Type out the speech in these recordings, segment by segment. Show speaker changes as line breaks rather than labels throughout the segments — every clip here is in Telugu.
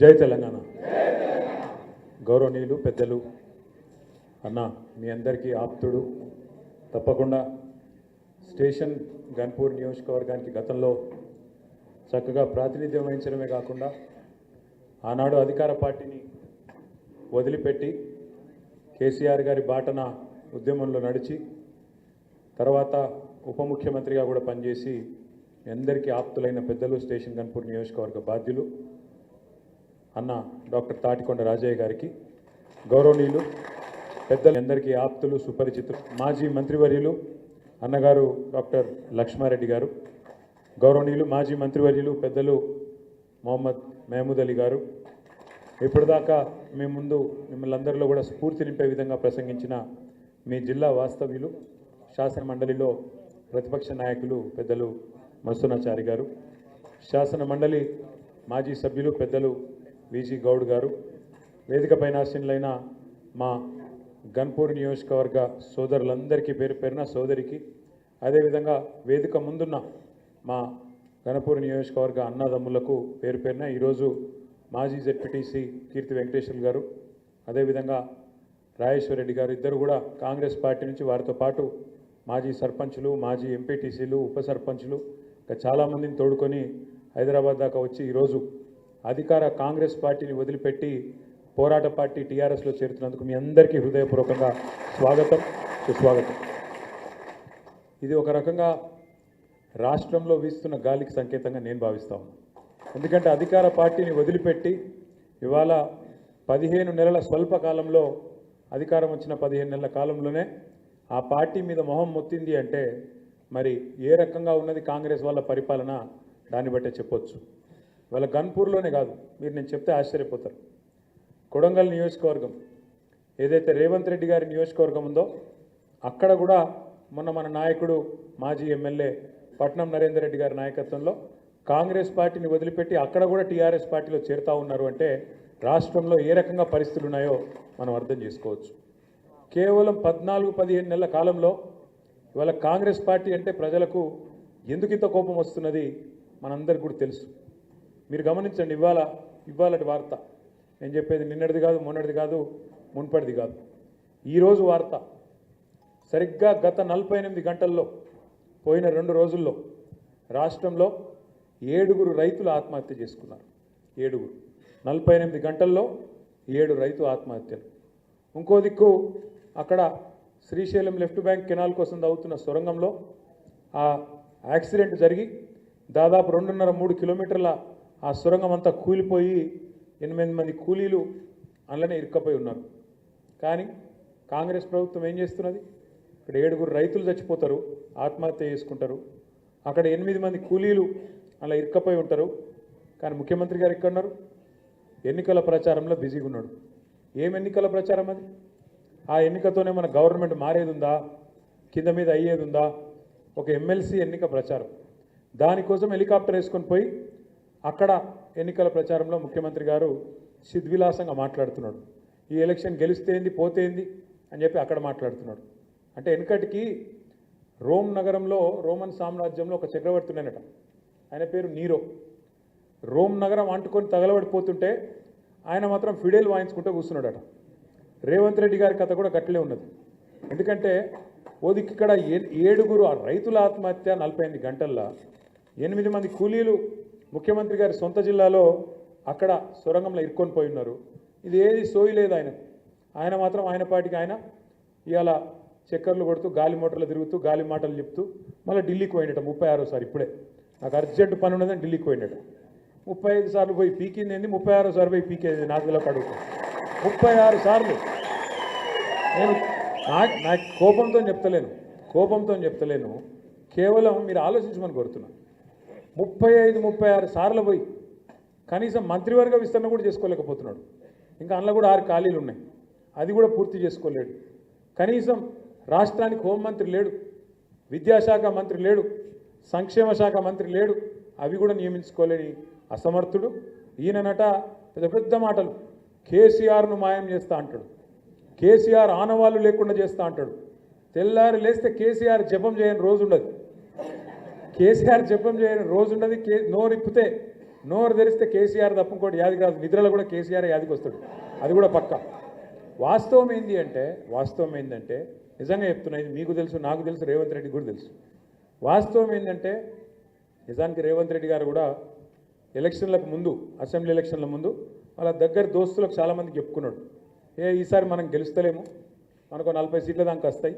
జై తెలంగాణ. గౌరవనీయులు పెద్దలు అన్న మీ అందరికీ ఆప్తుడు. తప్పకుండా స్టేషన్ గన్పూర్ నియోజకవర్గానికి గతంలో చక్కగా ప్రాతినిధ్యం వహించడమే కాకుండా ఆనాడు అధికార పార్టీని వదిలిపెట్టి కేసీఆర్ గారి బాటన ఉద్యమంలో నడిచి తర్వాత ఉప ముఖ్యమంత్రిగా కూడా పనిచేసి అందరికీ ఆప్తులైన పెద్దలు స్టేషన్ గన్పూర్ నియోజకవర్గ బాధ్యులు. అన్న డాక్టర్ తాటికొండ రాజయ్య గారికి గౌరవనీయులు పెద్దలు అందరికీ ఆప్తులు సుపరిచితులు మాజీ మంత్రివర్యులు అన్నగారు డాక్టర్ లక్ష్మారెడ్డి గారు గౌరవనీయులు మాజీ మంత్రివర్యులు పెద్దలు మొహమ్మద్ మహమూద్ అలీ గారు. ఇప్పటిదాకా మీ ముందు మిమ్మల్ని అందరిలో కూడా స్ఫూర్తి నింపే విధంగా ప్రసంగించిన మీ జిల్లా వాస్తవ్యులు శాసన మండలిలో ప్రతిపక్ష నాయకులు పెద్దలు మస్తునాచారి గారు శాసన మండలి మాజీ సభ్యులు పెద్దలు విజి గౌడ్ గారు వేదికపైన ఆశీనులైన మా గన్పూర్ నియోజకవర్గ సోదరులందరికీ పేరు పేరున సోదరికి అదేవిధంగా వేదిక ముందున్న మా గణపూర్ నియోజకవర్గ అన్నదమ్ములకు పేరు పేరున ఈరోజు మాజీ జెడ్పీటీసీ కీర్తి వెంకటేశ్వర్ గారు అదేవిధంగా రాజేశ్వర రెడ్డి గారు ఇద్దరు కూడా కాంగ్రెస్ పార్టీ నుంచి వారితో పాటు మాజీ సర్పంచులు మాజీ ఎంపీటీసీలు ఉప సర్పంచులు ఇంకా చాలామందిని తోడుకొని హైదరాబాద్ దాకా వచ్చి ఈరోజు అధికార కాంగ్రెస్ పార్టీని వదిలిపెట్టి పోరాట పార్టీ టీఆర్ఎస్లో చేరుతున్నందుకు మీ అందరికీ హృదయపూర్వకంగా స్వాగతం సుస్వాగతం. ఇది ఒక రకంగా రాష్ట్రంలో వీస్తున్న గాలికి సంకేతంగా నేను భావిస్తాను ఎందుకంటే అధికార పార్టీని వదిలిపెట్టి ఇవాళ పదిహేను నెలల స్వల్ప కాలంలో అధికారం వచ్చిన పదిహేను నెలల కాలంలోనే ఆ పార్టీ మీద మొహం మొత్తింది అంటే మరి ఏ రకంగా ఉన్నది కాంగ్రెస్ వాళ్ళ పరిపాలన దాన్ని బట్టే చెప్పొచ్చు. ఇవాళ గన్పూర్లోనే కాదు మీరు నేను చెప్తే ఆశ్చర్యపోతారు. కొడంగల్ నియోజకవర్గం ఏదైతే రేవంత్ రెడ్డి గారి నియోజకవర్గం ఉందో అక్కడ కూడా మొన్న మన నాయకుడు మాజీ ఎమ్మెల్యే పట్నం నరేందర్ రెడ్డి గారి నాయకత్వంలో కాంగ్రెస్ పార్టీని వదిలిపెట్టి అక్కడ కూడా టీఆర్ఎస్ పార్టీలో చేరుతా ఉన్నారు అంటే రాష్ట్రంలో ఏ రకంగా పరిస్థితులు ఉన్నాయో మనం అర్థం చేసుకోవచ్చు. కేవలం పద్నాలుగు పదిహేను నెలల కాలంలో ఇవాళ కాంగ్రెస్ పార్టీ అంటే ప్రజలకు ఎందుకు ఇంత కోపం వస్తున్నది మనందరికీ కూడా తెలుసు. మీరు గమనించండి ఇవాళ ఇవాళటి వార్త. నేను చెప్పేది నిన్నటిది కాదు మొన్నటిది కాదు మున్పటిది కాదు. ఈరోజు వార్త. సరిగ్గా గత నలభై ఎనిమిది గంటల్లో పోయిన రెండు రోజుల్లో రాష్ట్రంలో ఏడుగురు రైతులు ఆత్మహత్య చేసుకున్నారు. ఏడుగురు. నలభై ఎనిమిది గంటల్లో ఏడు రైతు ఆత్మహత్యలు. ఇంకో దిక్కు అక్కడ శ్రీశైలం లెఫ్ట్ బ్యాంక్ కెనాల్ కోసం అవుతున్న సొరంగంలో ఆ యాక్సిడెంట్ జరిగి దాదాపు రెండున్నర మూడు కిలోమీటర్ల ఆ సొరంగం అంతా కూలిపోయి ఎనిమిది మంది కూలీలు అందులోనే ఇరుక్కపోయి ఉన్నారు. కానీ కాంగ్రెస్ ప్రభుత్వం ఏం చేస్తున్నది? ఇక్కడ ఏడుగురు రైతులు చచ్చిపోతారు ఆత్మహత్య చేసుకుంటారు. అక్కడ ఎనిమిది మంది కూలీలు అలా ఇరుక్కపోయి ఉంటారు. కానీ ముఖ్యమంత్రి గారు ఎక్కడున్నారు? ఎన్నికల ప్రచారంలో బిజీగా ఉన్నాడు. ఏం ఎన్నికల ప్రచారం అది? ఆ ఎన్నికతోనే మన గవర్నమెంట్ మారేది ఉందా కింద మీద అయ్యేది ఉందా ఒక ఎమ్మెల్సీ ఎన్నిక ప్రచారం. దానికోసం హెలికాప్టర్ వేసుకొని పోయి అక్కడ ఎన్నికల ప్రచారంలో ముఖ్యమంత్రి గారు సిద్విలాసంగా మాట్లాడుతున్నాడు. ఈ ఎలక్షన్ గెలిస్తేంది పోతేంది అని చెప్పి అక్కడ మాట్లాడుతున్నాడు. అంటే వెనుకటికి రోమ్ నగరంలో రోమన్ సామ్రాజ్యంలో ఒక చక్రవర్తి ఉన్నానట ఆయన పేరు నీరో. రోమ్ నగరం అంటుకొని తగలబడిపోతుంటే ఆయన మాత్రం ఫిడేల్ వాయించుకుంటూ కూర్చున్నాడట. రేవంత్ రెడ్డి గారి కథ కూడా గట్లే ఉన్నది. ఎందుకంటే ఓదికి ఇక్కడ ఏ- ఏడుగురు ఆ రైతుల ఆత్మహత్య నలభై ఎనిమిది గంటల్లో ఎనిమిది మంది కూలీలు ముఖ్యమంత్రి గారి సొంత జిల్లాలో అక్కడ సొరంగంలో ఇరుక్కొని పోయి ఉన్నారు. ఇది ఏది సోయి లేదు ఆయన. ఆయన మాత్రం ఆయన పాటికి ఆయన. ఇవాళ చక్కర్లు కొడుతూ గాలి మోటార్లు తిరుగుతూ గాలి మాటలు చెప్తూ మళ్ళీ ఢిల్లీకి పోయినట ముప్పై ఆరోసారి ఇప్పుడే. నాకు అర్జెంట్ పని ఉన్నదని ఢిల్లీకి పోయినట ముప్పై ఐదు సార్లు పోయి పీకింది ఏంది? ముప్పై ఆరో సార్లు పోయి పీకేది నాకు ఇలా ముప్పై ఆరు సార్లు. నేను నా నా కోపంతో చెప్తలేను. కోపంతో చెప్తలేను. కేవలం మీరు ఆలోచించమని కోరుతున్నాను ముప్పై ఐదు ముప్పై ఆరు సార్లు పోయి కనీసం మంత్రివర్గ విస్తరణ కూడా చేసుకోలేకపోతున్నాడు. ఇంకా అందులో కూడా ఆరు ఖాళీలు ఉన్నాయి. అది కూడా పూర్తి చేసుకోలేడు. కనీసం రాష్ట్రానికి హోంమంత్రి లేడు విద్యాశాఖ మంత్రి లేడు సంక్షేమ శాఖ మంత్రి లేడు అవి కూడా నియమించుకోలేని అసమర్థుడు. ఈయననట పెద్ద పెద్ద మాటలు. కేసీఆర్ను మాయం చేస్తా అంటాడు. కేసీఆర్ ఆనవాళ్ళు లేకుండా చేస్తా అంటాడు. తెల్లారి లేస్తే కేసీఆర్ జపం చేయని రోజు ఉండదు కేసీఆర్ జపం చేయని రోజు ఉండదు కే నోరిప్పితే నోరు తెరిస్తే కేసీఆర్ తప్ప ఇంకోటి యాదికి రాదు. నిద్రలో కూడా కేసీఆర్ యాదికి వస్తాడు. అది కూడా పక్క. వాస్తవం ఏంటి అంటే వాస్తవం ఏంటంటే నిజంగా చెప్తున్నా ఇది మీకు తెలుసు నాకు తెలుసు రేవంత్ రెడ్డి కూడా తెలుసు. వాస్తవం ఏంటంటే నిజానికి రేవంత్ రెడ్డి గారు కూడా ఎలక్షన్లకు ముందు అసెంబ్లీ ఎలక్షన్ల ముందు వాళ్ళ దగ్గర దోస్తులకు చాలామంది చెప్పుకున్నాడు. ఏ ఈసారి మనం గెలుస్తలేము. మనకు నలభై సీట్ల దానికి వస్తాయి.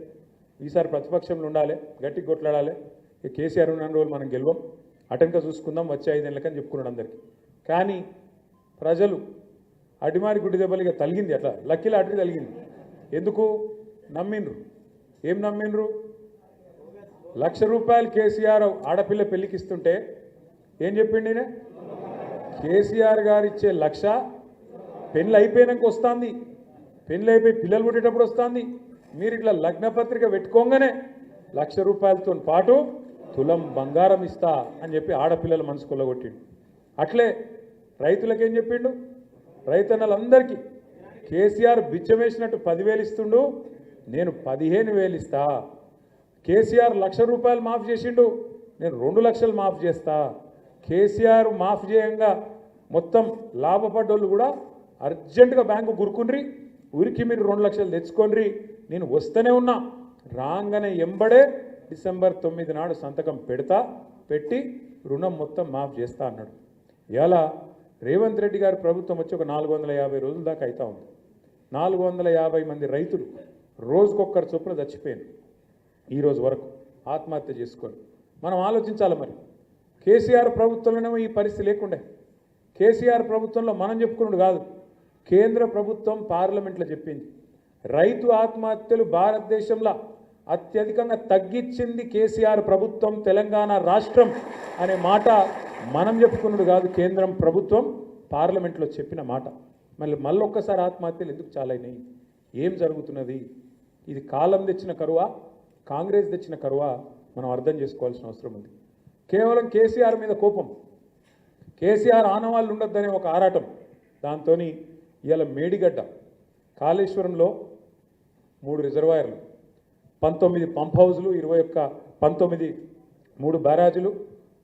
ఈసారి ప్రతిపక్షంలో ఉండాలి గట్టి కొట్లాడాలి. కేసీఆర్ ఉన్న రోజులు మనం గెలవం. అటెన్గా చూసుకుందాం వచ్చే ఐదేళ్ళకని చెప్పుకున్నాడు అందరికీ. కానీ ప్రజలు అడిమారి గుడ్డి దెబ్బలు తలిగింది అట్లా. లక్కీలో లాటరీ తలిగింది ఎందుకు? నమ్మిండ్రు. ఏం నమ్మిండ్రు? లక్ష రూపాయలు కేసీఆర్ ఆడపిల్ల పెళ్ళికి ఇస్తుంటే ఏం చెప్పిండి కేసీఆర్ గారు ఇచ్చే లక్ష పెళ్ళి అయిపోయినాక వస్తుంది. పెళ్ళి అయిపోయి పిల్లలు పుట్టేటప్పుడు వస్తుంది. మీరు ఇట్లా లగ్నపత్రిక పెట్టుకోగానే లక్ష రూపాయలతో పాటు తులం బంగారం ఇస్తా అని చెప్పి ఆడపిల్లల మనసు కొల్లగొట్టిండు. అట్లే రైతులకేం చెప్పిండు? రైతన్నలందరికీ కేసీఆర్ బిచ్చమేసినట్టు పదివేలు ఇస్తుండు నేను పదిహేను వేలు ఇస్తా. కేసీఆర్ లక్ష రూపాయలు మాఫ్ చేసిండు నేను రెండు లక్షలు మాఫ్ చేస్తా. కేసీఆర్ మాఫ్ చేయంగా మొత్తం లాభపడ్డోళ్ళు కూడా అర్జెంటుగా బ్యాంకు గురుకుండ్రి ఉరికి మీరు రెండు లక్షలు తెచ్చుకోండి నేను వస్తూనే ఉన్నా. రాగానే ఎంబడే డిసెంబర్ తొమ్మిది నాడు సంతకం పెడతా పెట్టి రుణం మొత్తం మాఫ్ చేస్తా అన్నాడు. ఇలా రేవంత్ రెడ్డి గారి ప్రభుత్వం వచ్చి ఒక నాలుగు వందల యాభై రోజుల దాకా అవుతా ఉంది. నాలుగు వందల యాభై మంది రైతులు రోజుకొక్కరు చొప్పున చచ్చిపోయారు ఈరోజు వరకు. ఆత్మహత్య చేసుకొని. మనం ఆలోచించాలి మరి. కేసీఆర్ ప్రభుత్వంలోనేమో ఈ పరిస్థితి లేకుండే. కేసీఆర్ ప్రభుత్వంలో మనం చెప్పుకున్నాడు కాదు. కేంద్ర ప్రభుత్వం పార్లమెంట్లో చెప్పింది. రైతు ఆత్మహత్యలు భారతదేశంలో అత్యధికంగా తగ్గించింది కేసీఆర్ ప్రభుత్వం తెలంగాణ రాష్ట్రం అనే మాట మనం చెప్పుకున్నాడు కాదు కేంద్రం ప్రభుత్వం పార్లమెంట్లో చెప్పిన మాట. మళ్ళీ మళ్ళొక్కసారి ఆత్మహత్యలు ఎందుకు చాలైనాయి ఏం జరుగుతున్నది? ఇది కాలం తెచ్చిన కరువా? కాంగ్రెస్ తెచ్చిన కరువా? మనం అర్థం చేసుకోవాల్సిన అవసరం ఉంది. కేవలం కేసీఆర్ మీద కోపం. కేసీఆర్ ఆనవాళ్ళు ఉండొద్దనే ఒక ఆరాటం. దాంతో ఇవాళ మేడిగడ్డ కాళేశ్వరంలో మూడు రిజర్వాయర్లు. పంతొమ్మిది పంప్ హౌజులు ఇరవై ఒక్క పంతొమ్మిది మూడు బ్యారాజులు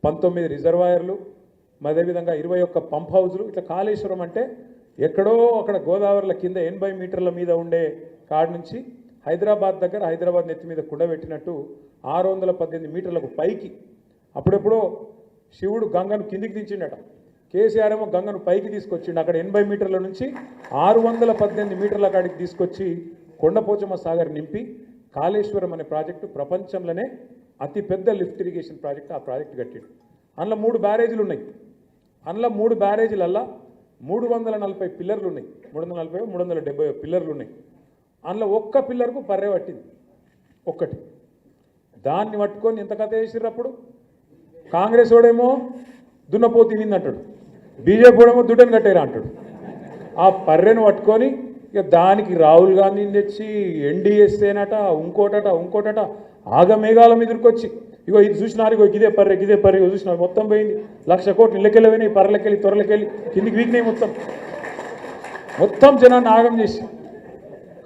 పంతొమ్మిది రిజర్వాయర్లు అదేవిధంగా ఇరవై ఒక్క పంప్ హౌజులు. ఇట్లా కాళేశ్వరం అంటే ఎక్కడో అక్కడ గోదావరిల కింద ఎనభై మీటర్ల మీద ఉండే కాడ నుంచి హైదరాబాద్ దగ్గర హైదరాబాద్ నెత్తి మీద కుండబెట్టినట్టు ఆరు వందల పద్దెనిమిది మీటర్లకు పైకి. అప్పుడెప్పుడో శివుడు గంగను కిందికి దించిండట. కేసీఆర్ ఏమో గంగను పైకి తీసుకొచ్చిండు. అక్కడ ఎనభై మీటర్ల నుంచి ఆరు వందల పద్దెనిమిది మీటర్ల కాడికి తీసుకొచ్చి కొండపోచమ్మ సాగర్ నింపి కాళేశ్వరం అనే ప్రాజెక్టు ప్రపంచంలోనే అతిపెద్ద లిఫ్ట్ ఇరిగేషన్ ప్రాజెక్ట్ ఆ ప్రాజెక్ట్ కట్టాడు. అందులో మూడు బ్యారేజీలు ఉన్నాయి. అందులో మూడు బ్యారేజీలల్లా మూడు వందల నలభై పిల్లర్లు ఉన్నాయి మూడు వందల నలభై మూడు వందల డెబ్బై పిల్లర్లు ఉన్నాయి అందులో ఒక్క పిల్లర్కు పర్రె పట్టింది. ఒక్కటి. దాన్ని పట్టుకొని ఎంత కథ వేసిర్రు అప్పుడు? కాంగ్రెస్ వాడేమో దున్నపోతు తినింది అంటాడు బీజేపీ వాడేమో దుడ్డని కట్టేరా అంటాడు. ఆ పర్రెను పట్టుకొని ఇక దానికి రాహుల్ గాంధీని తెచ్చి ఎన్డీఎస్తేనట ఇంకోటట ఇంకోటట ఆగమేఘాల మీద ఇగో ఇది చూసినారు ఇగో ఇదే పర్రె ఇదే పర్రె ఇగో చూసినారు మొత్తం పోయింది. లక్ష కోట్లు ఇళ్ళకెళ్ళి పర్రెలకెళ్ళి త్వరలకెళ్ళి కిందికి వీక్నాయి మొత్తం. మొత్తం జనాన్ని ఆగం చేసి.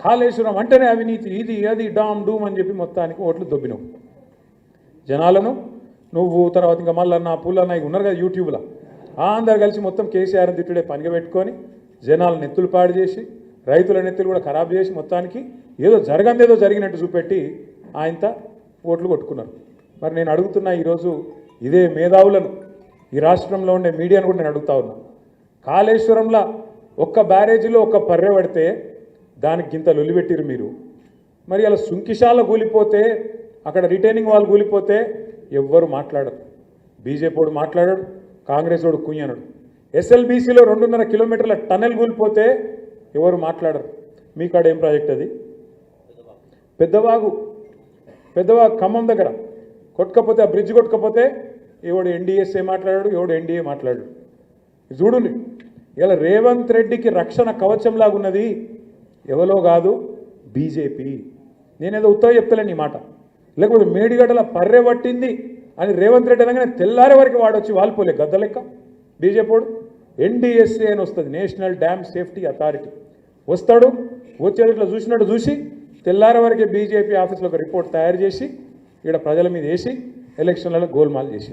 కాళేశ్వరం అంటేనే అవినీతి ఇది అది డామ్ డూమ్ అని చెప్పి మొత్తానికి ఓట్లు దొబ్బినావు జనాలను నువ్వు తర్వాత ఇంకా మల్లన్న పుల్లన్న ఇక ఉన్నారు కదా యూట్యూబ్లో. ఆ అందరు కలిసి మొత్తం కేసీఆర్ తిట్టుడే పనిగా పెట్టుకొని జనాలను నెత్తులు పాడు చేసి రైతుల నెత్తులు కూడా ఖరాబ్ చేసి మొత్తానికి ఏదో జరగందేదో జరిగినట్టు చూపెట్టి ఆయనత ఓట్లు కొట్టుకున్నారు. మరి నేను అడుగుతున్నా ఈరోజు ఇదే మేధావులను ఈ రాష్ట్రంలో ఉండే మీడియాను కూడా నేను అడుగుతా ఉన్నా. కాళేశ్వరంలో ఒక్క బ్యారేజీలో ఒక్క పర్రె పడితే దానికి గింత లొలిపెట్టిరు మీరు. మరి అలా సుంకిశాల కూలిపోతే అక్కడ రిటైనింగ్ వాళ్ళు కూలిపోతే ఎవ్వరు మాట్లాడరు. బీజేపీ వాడు మాట్లాడాడు కాంగ్రెస్ వాడు కుయ్యనడు ఎస్ఎల్బీసీలో రెండున్నర కిలోమీటర్ల టన్నెల్ కూలిపోతే ఎవరు మాట్లాడరు. మీ కాడ ఏం ప్రాజెక్ట్ అది? పెద్దవాగు. పెద్దవాగు ఖమ్మం దగ్గర. కొట్టుకపోతే ఆ బ్రిడ్జ్ కొట్టుకపోతే ఎవడు ఎన్డీఎస్ఏ మాట్లాడాడు ఎవడు ఎన్డీఏ మాట్లాడాడు. ఇది చూడండి ఇలా రేవంత్ రెడ్డికి రక్షణ కవచంలాగున్నది ఎవరో కాదు బీజేపీ నేనేదో ఉత్తరం చెప్తలేను ఈ మాట. లేకపోతే మేడిగడ్డల పర్రె పట్టింది అని రేవంత్ రెడ్డి అనగానే తెల్లారే వరకు వాడొచ్చి వాలిపోలే గద్ద లెక్క బీజేపీ ఎన్డీఎస్ఏ అని వస్తుంది. National dam safety authority. వస్తాడు. వచ్చేది ఇట్లా చూసినట్టు చూసి తెల్లారి వరకే బీజేపీ ఆఫీస్లో ఒక రిపోర్ట్ తయారు చేసి ఇక్కడ ప్రజల మీద వేసి ఎలక్షన్లలో గోల్మాల్ చేసి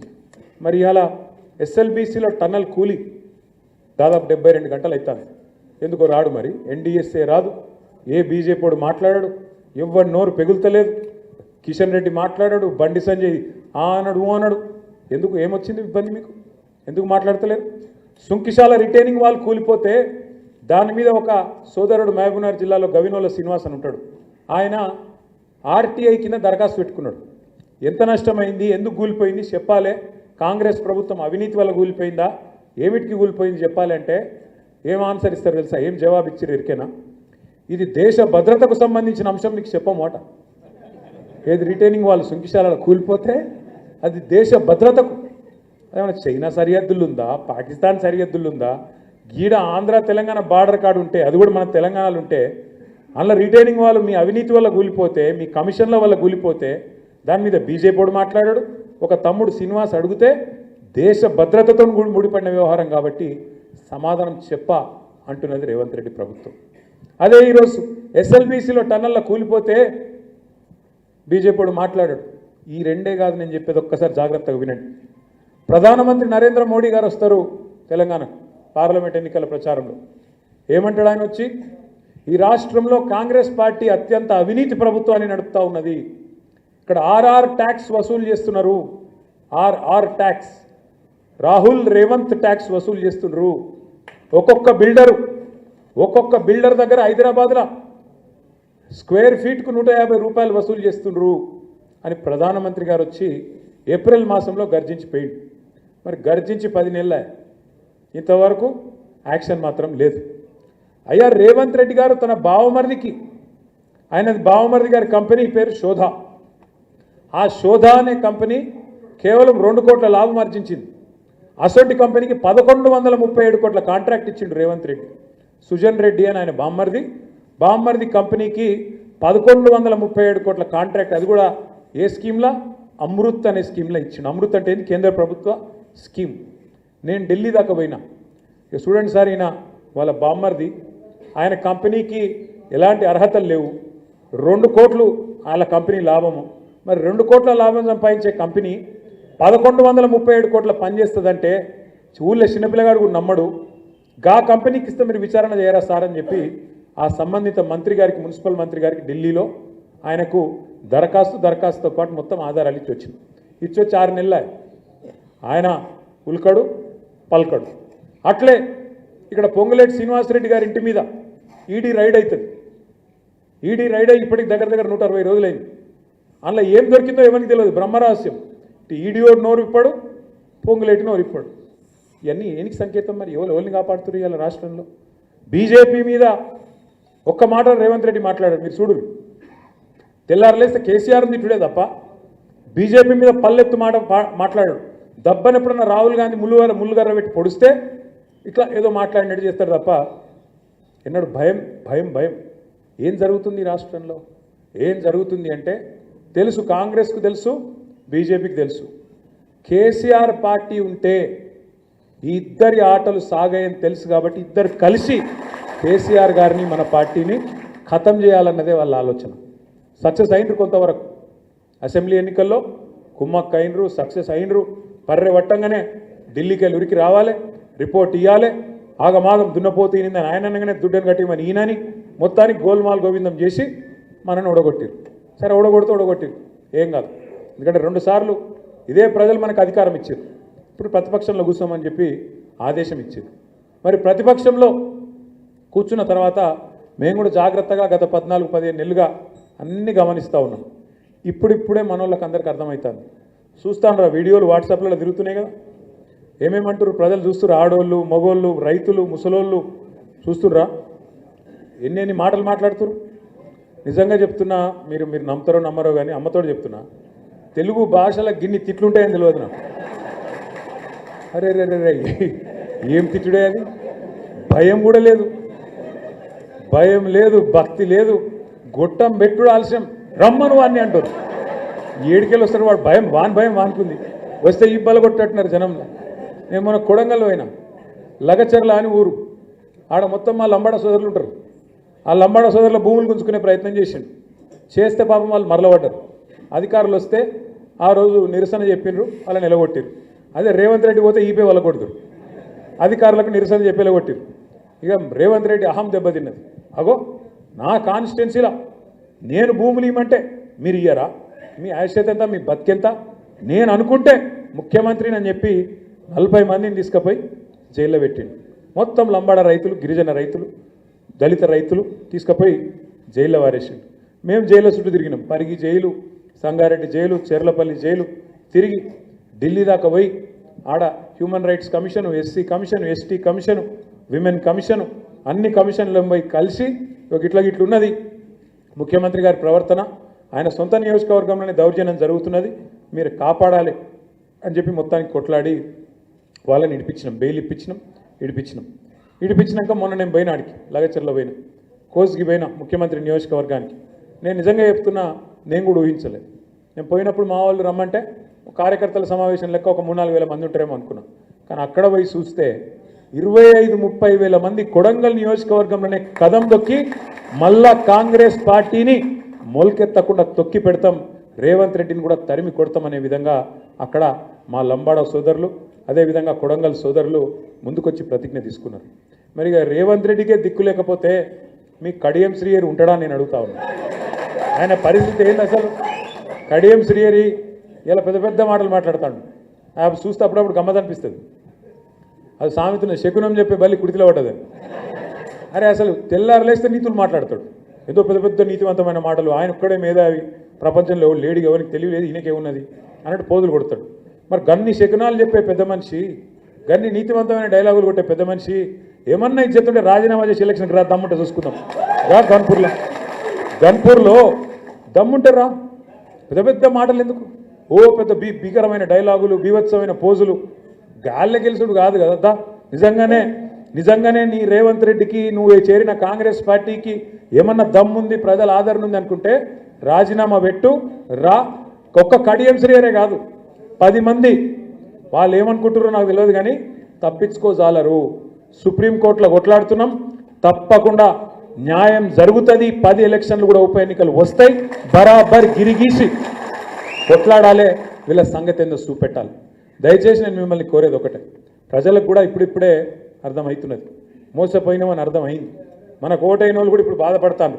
మరి ఇలా ఎస్ఎల్బీసీలో టన్నల్ కూలి దాదాపు డెబ్బై రెండు గంటలు అవుతాను ఎందుకో రాడు మరి? ఎన్డీఎస్ఏ రాదు. ఏ బీజేపీడు మాట్లాడాడు? ఎవరి నోరు పెగులుతలేదు. కిషన్ రెడ్డి మాట్లాడాడు బండి సంజయ్ ఆ అన్నాడు ఊ అన్నాడు. ఎందుకు? ఏమొచ్చింది ఇబ్బంది మీకు? ఎందుకు మాట్లాడతలేదు సుంకిశాల రిటైనింగ్ వాళ్ళు కూలిపోతే దాని మీద ఒక సోదరుడు మహబూబ్నగర్ జిల్లాలో గవినోల శ్రీనివాస్ అని ఉంటాడు. ఆయన ఆర్టీఐ కింద దరఖాస్తు పెట్టుకున్నాడు. ఎంత నష్టమైంది? ఎందుకు కూలిపోయింది? చెప్పాలి. కాంగ్రెస్ ప్రభుత్వం అవినీతి వల్ల కూలిపోయిందా? ఏమిటికి కూలిపోయింది చెప్పాలి అంటే ఏం ఆన్సర్ ఇస్తారు తెలుసా? ఏం జవాబు ఇచ్చారు ఎరికేనా? ఇది దేశ భద్రతకు సంబంధించిన అంశం మీకు చెప్పమాట ఏది రిటైనింగ్ వాళ్ళు సుంకిశాలలో కూలిపోతే అది దేశ భద్రతకు. ఏమైనా చైనా సరిహద్దులు ఉందా? పాకిస్తాన్ సరిహద్దులు ఈడ ఆంధ్ర తెలంగాణ బార్డర్ కార్డు ఉంటే అది కూడా మన తెలంగాణలో ఉంటే అందులో రిటైనింగ్ వాళ్ళు మీ అవినీతి వల్ల కూలిపోతే మీ కమిషన్ల వల్ల కూలిపోతే దాని మీద బీజేపీ మాట్లాడాడు. ఒక తమ్ముడు శ్రీనివాస్ అడిగితే దేశ భద్రతతో కూడా ముడిపడిన వ్యవహారం కాబట్టి సమాధానం చెప్ప అంటున్నది రేవంత్ రెడ్డి ప్రభుత్వం. అదే ఈరోజు ఎస్ఎల్బీసీలో టన్నల్లో కూలిపోతే బీజేపీ మాట్లాడాడు. ఈ రెండే కాదు నేను చెప్పేది ఒక్కసారి జాగ్రత్తగా వినండి. ప్రధానమంత్రి నరేంద్ర మోడీ గారు వస్తారు తెలంగాణ పార్లమెంట్ ఎన్నికల ప్రచారంలో. ఏమంటాడు ఆయన వచ్చి? ఈ రాష్ట్రంలో కాంగ్రెస్ పార్టీ అత్యంత అవినీతి ప్రభుత్వాన్ని నడుపుతా ఉన్నది. ఇక్కడ ఆర్ఆర్ ట్యాక్స్ వసూలు చేస్తున్నారు. RR tax. Rahul Revanth tax వసూలు చేస్తున్నారు ఒక్కొక్క బిల్డరు ఒక్కొక్క బిల్డర్ దగ్గర హైదరాబాద్లో స్క్వేర్ ఫీట్కు నూట యాభై రూపాయలు వసూలు చేస్తుండ్రు అని ప్రధానమంత్రి గారు వచ్చి ఏప్రిల్ మాసంలో గర్జించి గర్జించిపోయింది మరి గర్జించి పది నెలలే. ఇంతవరకు యాక్షన్ మాత్రం లేదు. అయ్యా రేవంత్ రెడ్డి గారు తన బావమరిదికి ఆయన బావమరిది గారి కంపెనీ పేరు శోధ. ఆ శోధ అనే కంపెనీ కేవలం రెండు కోట్ల లాభం ఆర్జించింది. అసొంటి కంపెనీకి పదకొండు వందల ముప్పై ఏడు కోట్ల కాంట్రాక్ట్ ఇచ్చిండు రేవంత్ రెడ్డి. సుజన్ రెడ్డి అని ఆయన బామ్మర్ది బామ్మర్ది కంపెనీకి పదకొండు వందల ముప్పై ఏడు కోట్ల కాంట్రాక్ట్ అది కూడా ఏ స్కీమ్లా? అమృత్ అనే స్కీమ్లో ఇచ్చిండు. అమృత్ అంటే కేంద్ర ప్రభుత్వ స్కీమ్. నేను ఢిల్లీ దాకా పోయినా. ఇక చూడండి సార్ ఈయన వాళ్ళ బామ్మర్ది. ఆయన కంపెనీకి ఎలాంటి అర్హతలు లేవు. రెండు కోట్లు వాళ్ళ కంపెనీ లాభము. మరి రెండు కోట్ల లాభం సంపాదించే కంపెనీ పదకొండు వందల ముప్పై ఏడు కోట్ల పనిచేస్తుందంటే ఊళ్ళో చిన్నపిల్లగాడు కూడా నమ్మడు. గా కంపెనీకి ఇస్తే మీరు విచారణ చేయరా సార్ అని చెప్పి ఆ సంబంధిత మంత్రి గారికి మున్సిపల్ మంత్రి గారికి ఢిల్లీలో ఆయనకు దరఖాస్తు దరఖాస్తుతో పాటు మొత్తం ఆధారాలు ఇచ్చి వచ్చింది ఇచ్చి వచ్చి ఆరు నెలల ఆయన ఉల్కడు. పల్కడు. అట్లే ఇక్కడ పొంగులేటి శ్రీనివాసరెడ్డి గారి ఇంటి మీద ఈడీ రైడ్ అవుతుంది ఈడీ రైడ్ అయ్యి ఇప్పటికి దగ్గర దగ్గర నూట అరవై రోజులైంది. అందులో ఏం దొరికిందో ఎవరికి తెలియదు. బ్రహ్మరహస్యం. ఈడీఓడు నోరు ఇప్పాడు పొంగులేటి నోరు ఇప్పాడు ఇవన్నీ ఏనికి సంకేతం మరి? ఎవరు ఎవరిని కాపాడుతున్నారు ఇవాళ రాష్ట్రంలో? బీజేపీ మీద ఒక్క మాట రేవంత్ రెడ్డి మాట్లాడారు మీరు చూడు తెల్లారలేస్తే కేసీఆర్ తిట్టుడే తప్ప బీజేపీ మీద పల్లెత్తు మాట మాట్లాడాడు. దబ్బని ఎప్పుడన్నా రాహుల్ గాంధీ ముళ్ళు ముళ్ళుగర్ర పెట్టి పొడిస్తే ఇట్లా ఏదో మాట్లాడినట్టు చేస్తారు తప్ప ఎన్నడు భయం భయం భయం. ఏం జరుగుతుంది ఈ రాష్ట్రంలో? ఏం జరుగుతుంది అంటే తెలుసు కాంగ్రెస్కు తెలుసు బీజేపీకి తెలుసు. కేసీఆర్ పార్టీ ఉంటే ఈ ఇద్దరి ఆటలు సాగాయని తెలుసు కాబట్టి ఇద్దరు కలిసి కేసీఆర్ గారిని మన పార్టీని ఖతం చేయాలన్నదే వాళ్ళ ఆలోచన. సక్సెస్ అయినరు కొంతవరకు. అసెంబ్లీ ఎన్నికల్లో కుమ్మక్క అయినరు సక్సెస్ అయినరు. పర్రె పట్టంగానే ఢిల్లీకి వెళ్ళి ఉరికి రావాలి రిపోర్ట్ ఇవ్వాలి ఆగమాగం దున్నపోతే ఈనిందని ఆయన అనగానే దుడ్డను కట్టిమని ఈయనని మొత్తానికి గోల్మాల్ గోవిందం చేసి మనని ఓడగొట్టిరు. సరే ఓడగొడితే ఓడగొట్టిరు. ఏం కాదు. ఎందుకంటే రెండుసార్లు ఇదే ప్రజలు మనకు అధికారం ఇచ్చారు. ఇప్పుడు ప్రతిపక్షంలో కూర్చోమని చెప్పి ఆదేశం ఇచ్చింది మరి ప్రతిపక్షంలో కూర్చున్న తర్వాత మేము కూడా జాగ్రత్తగా గత పద్నాలుగు పదిహేను నెలలుగా అన్నీ గమనిస్తూ ఉన్నాం. ఇప్పుడిప్పుడే మనోళ్ళకి అందరికీ అర్థమవుతుంది చూస్తాను రా వీడియోలు వాట్సాప్లో తిరుగుతున్నాయి కదా. ఏమేమంటారు ప్రజలు చూస్తున్నారు ఆడోళ్ళు మగోళ్ళు రైతులు ముసలోళ్ళు చూస్తుర్రా? ఎన్ని ఎన్ని మాటలు మాట్లాడుతురు నిజంగా చెప్తున్నా మీరు మీరు నమ్ముతారో నమ్మరో కానీ అమ్మతోడు చెప్తున్నా తెలుగు భాషలో గిన్ని తిట్లుంటాయని తెలియదు నాకు. అరే రే రే రే ఏం తిట్టుడే అది? భయం కూడా లేదు. భయం లేదు భక్తి లేదు. గొట్టం పెట్టుడు ఆలస్యం. రమ్మను వాడిని అంటారు ఏడికెళ్ళి వస్తాడు వాడు భయం వాన్ భయం వానుకుంది. వస్తే ఈ బల కొట్టట్టున్నారు జనంలో. నేను మన కొడంగల్ పోయినా. లగచర్ల అని ఊరు. ఆడ మొత్తం మా లంబాడ సోదరులు ఉంటారు. ఆ లంబాడ సోదరుల భూములు గుంజుకునే ప్రయత్నం చేసిండు. చేస్తే పాపం వాళ్ళు మరలబడ్డారు. అధికారులు వస్తే ఆ రోజు నిరసన చెప్పిండ్రు అలా నిలగొట్టిరు అదే రేవంత్ రెడ్డి పోతే ఈపే వాళ్ళ కొడుతురు. అధికారులకు నిరసన చెప్పేలా కొట్టిరు ఇక రేవంత్ రెడ్డి అహం దెబ్బతిన్నది. అగో నా కాన్స్టిట్యున్సీలా నేను భూములు ఇవ్వమంటే మీరు ఇయ్యరా? మీ ఆయుష్యత ఎంత మీ బతికెంత నేను అనుకుంటే ముఖ్యమంత్రిని అని చెప్పి నలభై మందిని తీసుకుపోయి జైల్లో పెట్టిండు. మొత్తం లంబాడ రైతులు గిరిజన రైతులు దళిత రైతులు తీసుకుపోయి జైల్లో వారేసిండు. మేము జైల్లో చుట్టూ తిరిగినాం. Parigi jail Sangareddy jail Cherlapalli jail తిరిగి ఢిల్లీ దాకా పోయి ఆడ human rights commission SC commission ST commission women commission అన్ని కమిషన్లు పోయి కలిసి ఒక ఇట్లా ఇట్లా ఉన్నది. ముఖ్యమంత్రి గారి ప్రవర్తన ఆయన సొంత నియోజకవర్గంలోనే దౌర్జన్యం జరుగుతున్నది. మీరు కాపాడాలి అని చెప్పి మొత్తానికి కొట్లాడి వాళ్ళని ఇడిపించినాం బెయిల్ ఇప్పించినాం ఇడిపించినాం. ఇడిపించినాక మొన్న నేను పోయినాడికి లగచర్లో పోయినా. కోస్కి పోయినా ముఖ్యమంత్రి నియోజకవర్గానికి. నేను నిజంగా చెప్తున్నా నేను కూడా ఊహించలేదు. నేను పోయినప్పుడు మా వాళ్ళు రమ్మంటే కార్యకర్తల సమావేశం లెక్క ఒక మూడు నాలుగు వేల మంది ఉంటారేమో అనుకున్నాం. కానీ అక్కడ పోయి చూస్తే ఇరవై ఐదు ముప్పై వేల మంది కొడంగల్ నియోజకవర్గంలోనే కదం దొక్కి మళ్ళా కాంగ్రెస్ పార్టీని మొలకెత్తకుండా తొక్కి పెడతాం. రేవంత్ రెడ్డిని కూడా తరిమి కొడతామనే విధంగా అక్కడ మా లంబాడ సోదరులు అదేవిధంగా కొడంగల్ సోదరులు ముందుకొచ్చి ప్రతిజ్ఞ తీసుకున్నారు. మరి ఇక రేవంత్ రెడ్డికే దిక్కు లేకపోతే మీ కడియం శ్రీయరి ఉంటాడా నేను అడుగుతా ఉన్నా. ఆయన పరిస్థితి ఏంది అసలు? కడియం శ్రీయరి ఇలా పెద్ద పెద్ద మాటలు మాట్లాడతాడు. ఆ చూస్తే అప్పుడప్పుడు గమ్మదనిపిస్తుంది. అది సామెతను శకునం చెప్పే బల్లి కుడితిలో పడ్డది. అరే అసలు తెల్లారు లేస్తే నీతులు మాట్లాడతాడు. ఏదో పెద్ద పెద్ద నీతివంతమైన మాటలు. ఆయన ఒక్కడే మేధావి. ప్రపంచంలో లేడీ ఎవరికి తెలియలేదు ఈయనకే ఉన్నది అన్నట్టు పోదులు కొడతాడు. మరి గన్ని శకునాలు చెప్పే పెద్ద మనిషి గన్ని నీతివంతమైన డైలాగులు కొట్టే పెద్ద మనిషి ఏమన్నా ఇచ్చేస్తుంటే రాజీనామా చేసి ఎలక్షన్కి రా దమ్ముంటే చూసుకుందాం. రా గన్పూర్లో గన్పూర్లో దమ్ముంటే రా. పెద్ద పెద్ద మాటలు ఎందుకు? ఓ పెద్ద బీ భీకరమైన డైలాగులు బీభత్సమైన పోజులు. గాల్లె గెలుసుడు కాదు కదా నిజంగానే నిజంగానే నీ రేవంత్ రెడ్డికి నువ్వు చేరిన కాంగ్రెస్ పార్టీకి ఏమన్నా దమ్ముంది ప్రజల ఆదరణ ఉంది అనుకుంటే రాజీనామా పెట్టు రా. ఒక్క కడియం శ్రీయరే కాదు. పది మంది. వాళ్ళు ఏమనుకుంటారో నాకు తెలియదు కానీ తప్పించుకోజాలరు సుప్రీంకోర్టులో కొట్లాడుతున్నాం. తప్పకుండా న్యాయం జరుగుతుంది. పది ఎలక్షన్లు కూడా ఉప ఎన్నికలు వస్తాయి. బరాబర్ గిరిగీసి కొట్లాడాలే. వీళ్ళ సంగతి ఏందో చూపెట్టాలి. దయచేసి నేను మిమ్మల్ని కోరేది ఒకటే. ప్రజలకు కూడా ఇప్పుడిప్పుడే అర్థమవుతున్నది. మోసపోయినామని అర్థమైంది. మనకు ఓటైన వాళ్ళు కూడా ఇప్పుడు బాధపడతాను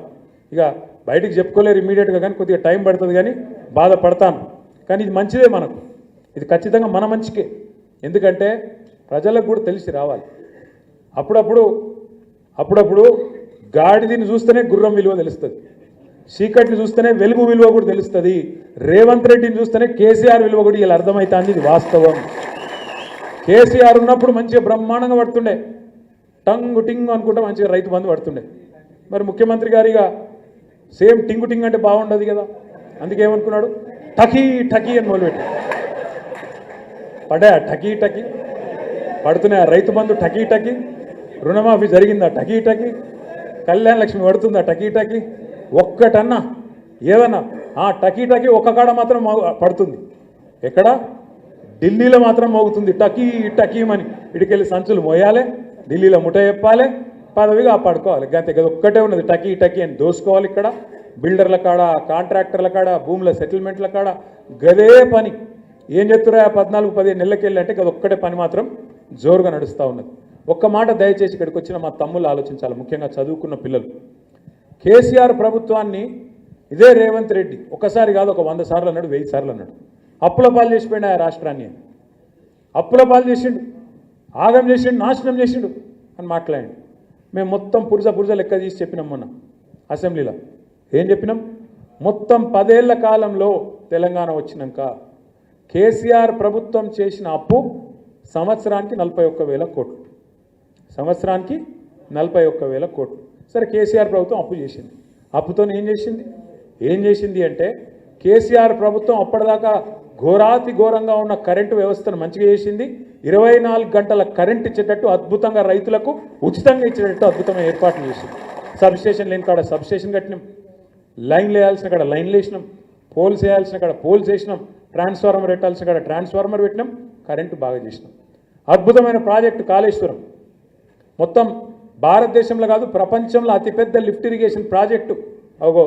ఇక బయటికి చెప్పుకోలేరు ఇమీడియట్గా కానీ కొద్దిగా టైం పడుతుంది కానీ బాధపడతాను కానీ ఇది మంచిదే మనకు. ఇది ఖచ్చితంగా మన మంచికే. ఎందుకంటే ప్రజలకు కూడా తెలిసి రావాలి. అప్పుడప్పుడు అప్పుడప్పుడు గాడిదని చూస్తేనే గుర్రం విలువ తెలుస్తుంది. చీకటిని చూస్తేనే వెలుగు విలువ కూడా తెలుస్తుంది. రేవంత్ రెడ్డిని చూస్తేనే కేసీఆర్ విలువ కూడా ఇలా అర్థమవుతుంది. ఇది వాస్తవం. కేసీఆర్ ఉన్నప్పుడు మంచిగా బ్రహ్మాండంగా పడుతుండే. టంగు టింగ్ అనుకుంటే మంచిగా రైతు బంధు పడుతుండే. మరి ముఖ్యమంత్రి గారిగా సేమ్ టింగు టింగ్ అంటే బాగుండదు కదా. అందుకేమనుకున్నాడు టకీ టకీ అని మొదలుపెట్టాడు పడా టకీ టకీ. పడుతున్నాయి రైతు బంధు టకీ టకీ. రుణమాఫీ జరిగిందా? టకీ టకీ. కళ్యాణ లక్ష్మి పడుతుందా? టకీ టకీ. ఒక్కటన్నా. ఏదన్నా. ఆ టకీ టకీ ఒక్క కాడ మాత్రం పడుతుంది. ఎక్కడ? ఢిల్లీలో మాత్రం మోగుతుంది. టకీ టకీమని ఇటుకెళ్ళి సంచులు మోయాలి ఢిల్లీలో ముఠ చెప్పాలి పదవిగా కాపాడుకోవాలి. గంతే కదా ఒక్కటే ఉన్నది. టకీ టకీ అని దోసుకోవాలి ఇక్కడ. బిల్డర్ల కాడ కాంట్రాక్టర్ల కాడ భూముల సెటిల్మెంట్ల కాడ గదే పని. ఏం చెప్తురా పద్నాలుగు పదిహేను నెలలకెళ్ళి అంటే గది ఒక్కటే పని మాత్రం జోరుగా నడుస్తూ ఉన్నది. ఒక్క మాట దయచేసి ఇక్కడికి వచ్చిన మా తమ్ముళ్ళు ఆలోచించాలి. ముఖ్యంగా చదువుకున్న పిల్లలు. కేసీఆర్ ప్రభుత్వాన్ని ఇదే రేవంత్ రెడ్డి ఒకసారి కాదు ఒక వంద సార్లు అన్నాడు వెయ్యి సార్లు అన్నాడు. అప్పుల పాలు చేసిపోయిన ఆ రాష్ట్రాన్ని. అప్పుల పాలు చేసిండు ఆగం చేసిండు నాశనం చేసిండు అని మాట్లాడండి. మేము మొత్తం పురుజ పురుజ లెక్క తీసి చెప్పినాం మొన్న అసెంబ్లీలో. ఏం చెప్పినాం? మొత్తం పదేళ్ళ కాలంలో తెలంగాణ వచ్చినాక కేసీఆర్ ప్రభుత్వం చేసిన అప్పు సంవత్సరానికి నలభై ఒక్క వేల కోట్లు. సంవత్సరానికి నలభై ఒక్క వేల కోట్లు. సరే కేసీఆర్ ప్రభుత్వం అప్పు చేసింది. అప్పుతో ఏం చేసింది? ఏం చేసింది అంటే కేసీఆర్ ప్రభుత్వం అప్పటిదాకా ఘోరాతి ఘోరంగా ఉన్న కరెంటు వ్యవస్థను మంచిగా చేసింది. ఇరవై నాలుగు గంటల కరెంట్ ఇచ్చేటట్టు అద్భుతంగా రైతులకు ఉచితంగా ఇచ్చేటట్టు అద్భుతమైన ఏర్పాట్లు చేసింది. సబ్ స్టేషన్ లేని కాడ సబ్ స్టేషన్ కట్టినాం లైన్లు వేయాల్సిన కాడ లైన్లు వేసినాం. పోల్స్ వేయాల్సిన కాడ పోల్స్ వేసినాం. ట్రాన్స్ఫార్మర్ పెట్టాల్సిన కాడ ట్రాన్స్ఫార్మర్ పెట్టినాం. కరెంటు బాగా చేసినాం. అద్భుతమైన ప్రాజెక్టు కాళేశ్వరం. మొత్తం భారతదేశంలో కాదు ప్రపంచంలో అతిపెద్ద లిఫ్ట్ ఇరిగేషన్ ప్రాజెక్టు అగో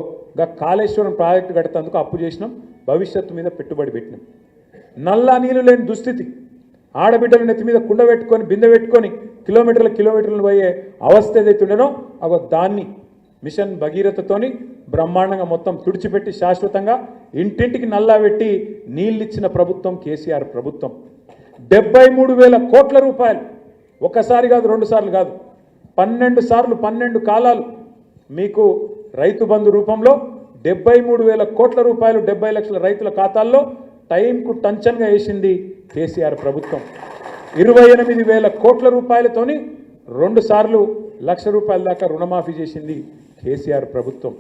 కాళేశ్వరం ప్రాజెక్టు కట్టేందుకు అప్పు చేసినాం. భవిష్యత్తు మీద పెట్టుబడి పెట్టినాం. నల్ల నీళ్ళు లేని దుస్థితి. ఆడబిడ్డల నెత్తి మీద కుండ పెట్టుకొని బిందె పెట్టుకొని కిలోమీటర్ల కిలోమీటర్లు పోయే అవస్థ ఏదైతే అగో దాన్ని మిషన్ భగీరథతోని బ్రహ్మాండంగా మొత్తం తుడిచిపెట్టి శాశ్వతంగా ఇంటింటికి నల్లా పెట్టి నీళ్ళిచ్చిన ప్రభుత్వం కేసీఆర్ ప్రభుత్వం. డెబ్బై మూడు వేల కోట్ల రూపాయలు. ఒకసారి కాదు రెండు సార్లు కాదు. పన్నెండు సార్లు పన్నెండు కాలాలు మీకు రైతు బంధు రూపంలో డెబ్బై మూడు వేల కోట్ల రూపాయలు డెబ్బై లక్షల రైతుల ఖాతాల్లో టైంకు టంచన్గా వేసింది కేసీఆర్ ప్రభుత్వం. ఇరవై ఎనిమిది వేల కోట్ల రూపాయలతోని రెండుసార్లు లక్ష రూపాయల దాకా రుణమాఫీ చేసింది కేసీఆర్ ప్రభుత్వం.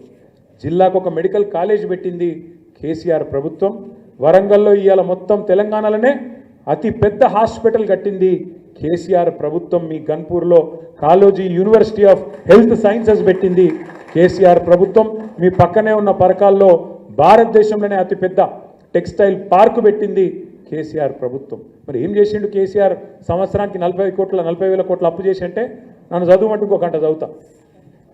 జిల్లాకు ఒక మెడికల్ కాలేజ్ పెట్టింది కేసీఆర్ ప్రభుత్వం. వరంగల్లో ఇవాళ మొత్తం తెలంగాణలోనే అతి పెద్ద హాస్పిటల్ కట్టింది కేసీఆర్ ప్రభుత్వం. మీ గన్పూర్లో Kaloji university of health sciences పెట్టింది కేసీఆర్ ప్రభుత్వం మీ పక్కనే ఉన్న పరకాల్లో భారతదేశంలోనే అతిపెద్ద టెక్స్టైల్ పార్కు పెట్టింది కేసీఆర్ ప్రభుత్వం. మరి ఏం చేసిండు కేసీఆర్? సంవత్సరానికి నలభై కోట్ల నలభై వేల కోట్ల అప్పు చేసి అంటే నన్ను చదువుమంటూ ఇంకో గంట చదువుతా.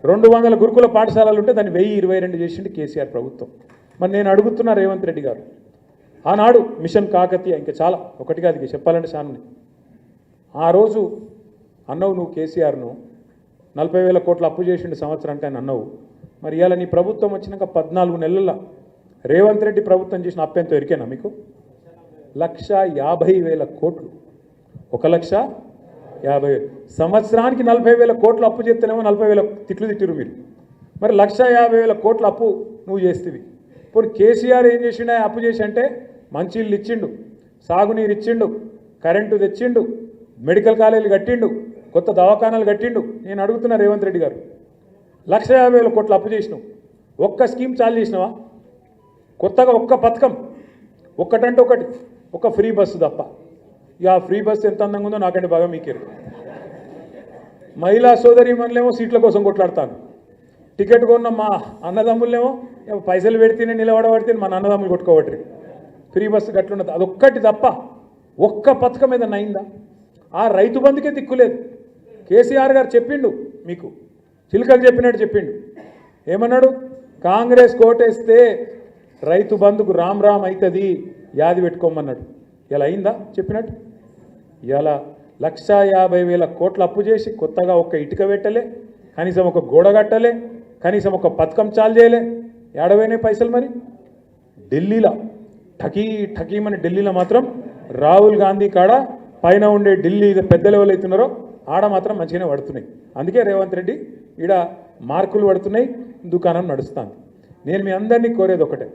రెండు వందల గురుకుల పాఠశాలలు ఉంటే దాన్ని వెయ్యి ఇరవై రెండు చేసిండు కేసీఆర్ ప్రభుత్వం. మరి నేను అడుగుతున్నా రేవంత్ రెడ్డి గారు ఆనాడు మిషన్ కాకతీయ ఇంకా చాలా ఒకటిగా అది చెప్పాలంటే సాన్ని ఆ రోజు అన్నవు నువ్వు కేసీఆర్ను నలభై వేల కోట్ల అప్పు చేసిండు సంవత్సరానికి అని అన్నావు. మరి ఇవాళ నీ ప్రభుత్వం వచ్చినాక పద్నాలుగు నెలల రేవంత్ రెడ్డి ప్రభుత్వం చేసిన అప్పు ఎరికేనా మీకు? లక్ష యాభై వేల కోట్లు. ఒక లక్ష యాభై సంవత్సరానికి నలభై వేల కోట్లు అప్పు చేస్తేనేమో నలభై వేల తిట్లు తిట్టిరు మీరు. మరి లక్ష యాభై వేల కోట్ల అప్పు నువ్వు చేస్తేవి. ఇప్పుడు కేసీఆర్ ఏం చేసిండు? అప్పు చేసి అంటే మంచిళ్ళు ఇచ్చిండు సాగునీరు ఇచ్చిండు కరెంటు తెచ్చిండు మెడికల్ కాలేజీలు కట్టిండు కొత్త దవాఖానాలు కట్టిండు. నేను అడుగుతున్నా రేవంత్ రెడ్డి గారు. లక్ష యాభై వేల కోట్లు అప్పు చేసినావు. ఒక్క స్కీమ్ చాలు చేసినావా? కొత్తగా ఒక్క పథకం. ఒక్కటంటే ఒకటి. ఒక ఫ్రీ బస్సు తప్ప. ఇక ఆ ఫ్రీ బస్సు ఎంత అందంగా ఉందో నాకంటే బాగా మీకేరు మహిళా సోదరి మనలేమో సీట్ల కోసం కొట్లాడతాను టికెట్ కొన్న మా అన్నదమ్ములేమో పైసలు పెడితేనే నిలబడబడితే మన అన్నదమ్ములు కొట్టుకోబట్టి ఫ్రీ బస్సు గట్లున్నది. అదొక్కటి తప్ప ఒక్క పథకం ఏదన్నా అయిందా ఆ రైతు బంధుకే దిక్కులేదు కేసీఆర్ గారు చెప్పిండు మీకు. చిలుకలు చెప్పినట్టు చెప్పిండు. ఏమన్నాడు? కాంగ్రెస్ కోటేస్తే రైతు బంధుకు రామ్ రామ్ అవుతుంది యాది పెట్టుకోమన్నాడు. ఇలా అయిందా చెప్పినట్టు? ఇలా లక్ష యాభై వేల కోట్లు అప్పు చేసి కొత్తగా ఒక ఇటుక పెట్టలే కనీసం ఒక గోడ కట్టలే కనీసం ఒక పథకం చాలు చేయలే. ఏడవైనాయి పైసలు మరి? ఢిల్లీలో. ఠకీ ఠకీమని ఢిల్లీలో మాత్రం రాహుల్ గాంధీ కాడ పైన ఉండే ఢిల్లీ పెద్ద ఎవరు అవుతున్నారో ఆడ మాత్రం మంచిగానే పడుతున్నాయి. అందుకే రేవంత్ రెడ్డి ఈడ మార్కులు పడుతున్నాయి దుకాణం నడుస్తుంది. నేను మీ అందరినీ కోరేది ఒకటే.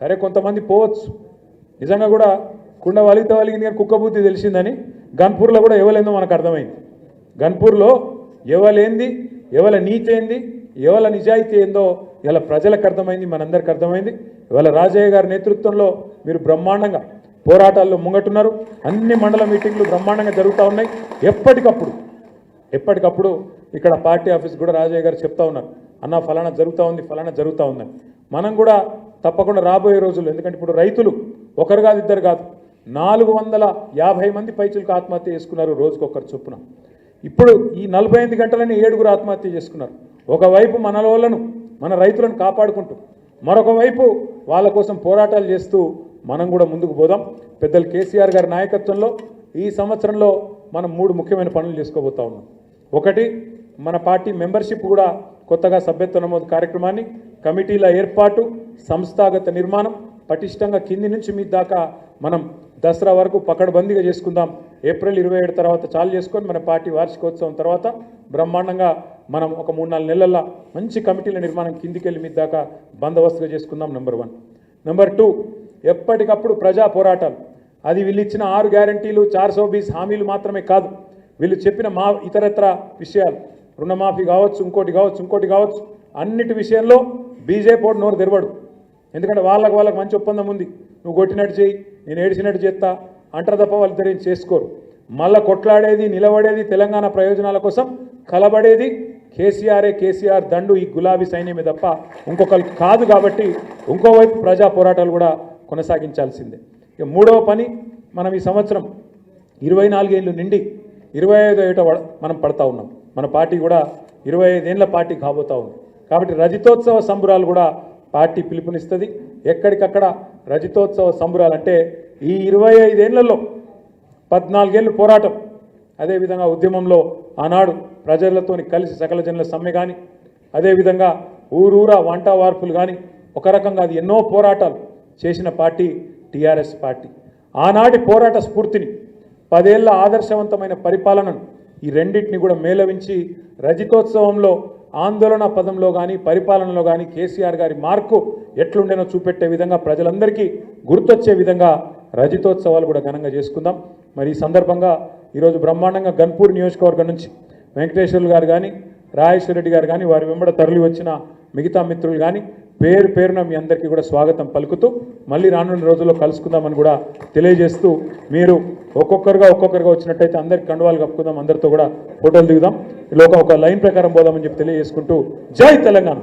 సరే కొంతమంది పోవచ్చు. నిజంగా కూడా కుండ వలిగితే వలిగింది కానీ కుక్కబుద్ధి తెలిసిందని గన్పూర్లో కూడా ఎవలేందో మనకు అర్థమైంది. గన్పూర్లో ఎవలేంది ఎవల నీతి ఏంది ఎవల నిజాయితీ ఏందో ఇలా ప్రజలకు అర్థమైంది మనందరికి అర్థమైంది. ఇవాళ రాజయ్య గారి నేతృత్వంలో మీరు బ్రహ్మాండంగా పోరాటాల్లో ముంగట్టున్నారు. అన్ని మండల మీటింగ్లు బ్రహ్మాండంగా జరుగుతూ ఉన్నాయి. ఎప్పటికప్పుడు ఎప్పటికప్పుడు ఇక్కడ పార్టీ ఆఫీస్ కూడా రాజయ్య గారు చెప్తా ఉన్నారు. అన్న ఫలానా జరుగుతూ ఉంది ఫలానా జరుగుతూ ఉందని మనం కూడా తప్పకుండా రాబోయే రోజుల్లో ఎందుకంటే ఇప్పుడు రైతులు ఒకరు కాదు ఇద్దరు కాదు నాలుగు వందల యాభై మంది పైచులకు ఆత్మహత్య చేసుకున్నారు రోజుకొకరు చొప్పున. ఇప్పుడు ఈ నలభై ఎనిమిది గంటలని ఏడుగురు ఆత్మహత్య చేసుకున్నారు. ఒకవైపు మన వాళ్ళను మన రైతులను కాపాడుకుంటూ మరొక వైపు వాళ్ళ కోసం పోరాటాలు చేస్తూ మనం కూడా ముందుకు పోదాం. పెద్దలు కేసీఆర్ గారి నాయకత్వంలో ఈ సంవత్సరంలో మనం మూడు ముఖ్యమైన పనులు చేసుకోబోతా ఉన్నాం. ఒకటి మన పార్టీ మెంబర్షిప్ కూడా కొత్తగా సభ్యత్వ నమోదు కార్యక్రమాన్ని కమిటీల ఏర్పాటు సంస్థాగత నిర్మాణం పటిష్టంగా కింది నుంచి మీ దాకా మనం దసరా వరకు పకడ్బందీగా చేసుకుందాం. ఏప్రిల్ ఇరవై ఏడు తర్వాత చాలు చేసుకొని మన పార్టీ వార్షికోత్సవం తర్వాత బ్రహ్మాండంగా మనం ఒక మూడు నాలుగు నెలల్లో మంచి కమిటీల నిర్మాణం కిందికెళ్ళి మీ దాకా బందోబస్తుగా చేసుకుందాం నెంబర్ వన్. నెంబర్ టూ ఎప్పటికప్పుడు ప్రజా పోరాటాలు. అది వీళ్ళు ఇచ్చిన ఆరు గ్యారంటీలు చార్ సో బీస్ హామీలు మాత్రమే కాదు. వీళ్ళు చెప్పిన మా ఇతరత్ర విషయాలు. రుణమాఫీ కావచ్చు ఇంకోటి కావచ్చు ఇంకోటి కావచ్చు అన్నిటి విషయంలో బీజేపీ నోరు తెరవడు. ఎందుకంటే వాళ్ళకు వాళ్ళకి మంచి ఒప్పందం ఉంది. నువ్వు కొట్టినట్టు చేయి నేను ఏడిచినట్టు చేస్తా అంటారు తప్ప వాళ్ళిద్దరు ఏం చేసుకోరు. మళ్ళా కొట్లాడేది నిలబడేది తెలంగాణ ప్రయోజనాల కోసం కలబడేది కేసీఆర్ఏ కేసీఆర్ దండు ఈ గులాబీ సైన్యమే తప్ప ఇంకొకరు కాదు కాబట్టి ఇంకోవైపు ప్రజా పోరాటాలు కూడా కొనసాగించాల్సిందే. ఇక మూడవ పని మనం ఈ సంవత్సరం ఇరవై నాలుగేళ్ళు నిండి ఇరవై ఐదో ఏట మనం పడతా ఉన్నాం. మన పార్టీ కూడా ఇరవై ఐదేళ్ళ పార్టీ కాబోతా ఉంది. కాబట్టి రజతోత్సవ సంబురాలు కూడా పార్టీ పిలుపునిస్తుంది. ఎక్కడికక్కడ రజతోత్సవ సంబురాలు అంటే ఈ ఇరవై ఐదేళ్ళలో పద్నాలుగేళ్ళు పోరాటం. అదేవిధంగా ఉద్యమంలో ఆనాడు ప్రజలతోని కలిసి సకల జనుల సమ్మె కానీ అదేవిధంగా ఊరూరా వంట వార్పులు కానీ ఒక రకంగా అది ఎన్నో పోరాటాలు చేసిన పార్టీ టీఆర్ఎస్ పార్టీ. ఆనాటి పోరాట స్ఫూర్తిని పదేళ్ళ ఆదర్శవంతమైన పరిపాలనను ఈ రెండింటిని కూడా మేళవించి రజితోత్సవంలో ఆందోళన పదంలో కానీ పరిపాలనలో కానీ కేసీఆర్ గారి మార్కు ఎట్లుండేనో చూపెట్టే విధంగా ప్రజలందరికీ గుర్తొచ్చే విధంగా రజితోత్సవాలు కూడా ఘనంగా చేసుకుందాం. మరి ఈ సందర్భంగా ఈరోజు బ్రహ్మాండంగా గన్పూర్ నియోజకవర్గం నుంచి వెంకటేశ్వర్లు గారు కానీ రాజేశ్వర రెడ్డి గారు కానీ వారి వెంబడ తరలి వచ్చిన మిగతా మిత్రులు కానీ పేరు పేరున మీ అందరికీ కూడా స్వాగతం పలుకుతూ మళ్ళీ రానున్న రోజుల్లో కలుసుకుందామని కూడా తెలియజేస్తూ మీరు ఒక్కొక్కరుగా ఒక్కొక్కరుగా వచ్చినట్టయితే అందరికి కండువాలు కప్పుకుందాం అందరితో కూడా ఫోటోలు దిగుదాం. ఇలా ఒక- ఒక లైన్ ప్రకారం పోదామని చెప్పి తెలియజేసుకుంటూ జై తెలంగాణ.